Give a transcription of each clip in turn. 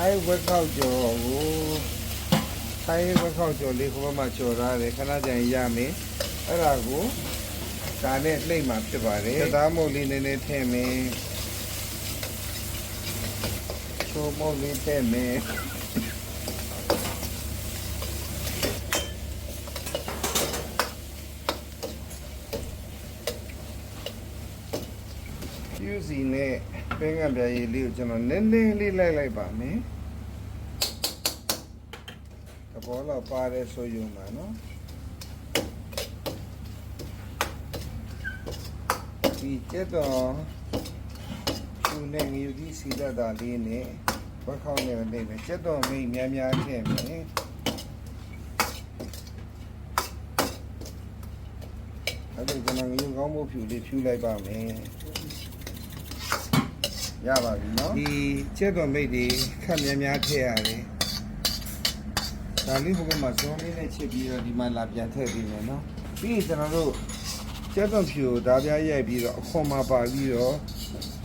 ထိုင်းဝက်ခောက်ကျော်ကိုထိုင်းဝက်ခောက်ကျော်လေးခေါ်မှကျော်ထားတယ်ခဏကြရင်ရမယ်အဲ့ဒါကိုဒါနဲ့နှိပ်မှာဖြစ်ပါတယ်သားမုတ်လေးနည်းနည်းထည့်မယ်ချိုးမုတ်လေးထည့်မယ် ယူစီနဲ့ပင်ကပြားရည်လေးကိုကျွန်တော်နည်းနည်းလေးလိုက်လိုက်ပါမယ်သဘောတော့ပါတယ်ဆိုယူမှာနော်ဒီကျက်တော့ရှူနေငယူကြီးစီတတ်တာလေးနဲ့ဘက်ခေါင်းနဲ့နေမယ်ကျက်တော့မိတ်များများထည့်မယ်အဲ့ဒါကျွန်တော်ငယူကောင်းမှုဖြူလေးဖြူလိုက်ပါမယ် ရပါပြီเนาะဒီချက်တော်မိတ်တွေခက်များများထည့်ရတယ်ဒါလေးဘုကမှာဇုံးလေးနဲ့ချစ်ပြီးတော့ဒီမှာလာပြန်ထည့်ပြီးမယ်เนาะပြီးရင်ကျွန်တော်တို့ချက်တော်ဖြူကိုဓာပြားရိုက်ပြီးတော့အခွန်မှာပါပြီးတော့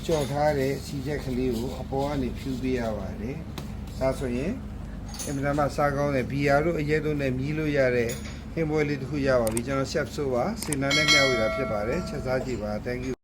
ကြော်ထားတဲ့စီချက်ကလေးကိုအပေါ်ကနေဖြူပေးရပါတယ်ဒါဆိုရင်အင်မတန်မှစားကောင်းတဲ့ဘီယာတို့အရဲတို့နဲ့မြည်လို့ရတဲ့ဟင်းပွဲလေးတစ်ခုရပါပြီကျွန်တော် chef ဆိုပါစေနာနဲ့မျှဝေတာဖြစ်ပါတယ်ချက်စားကြည့်ပါ thank you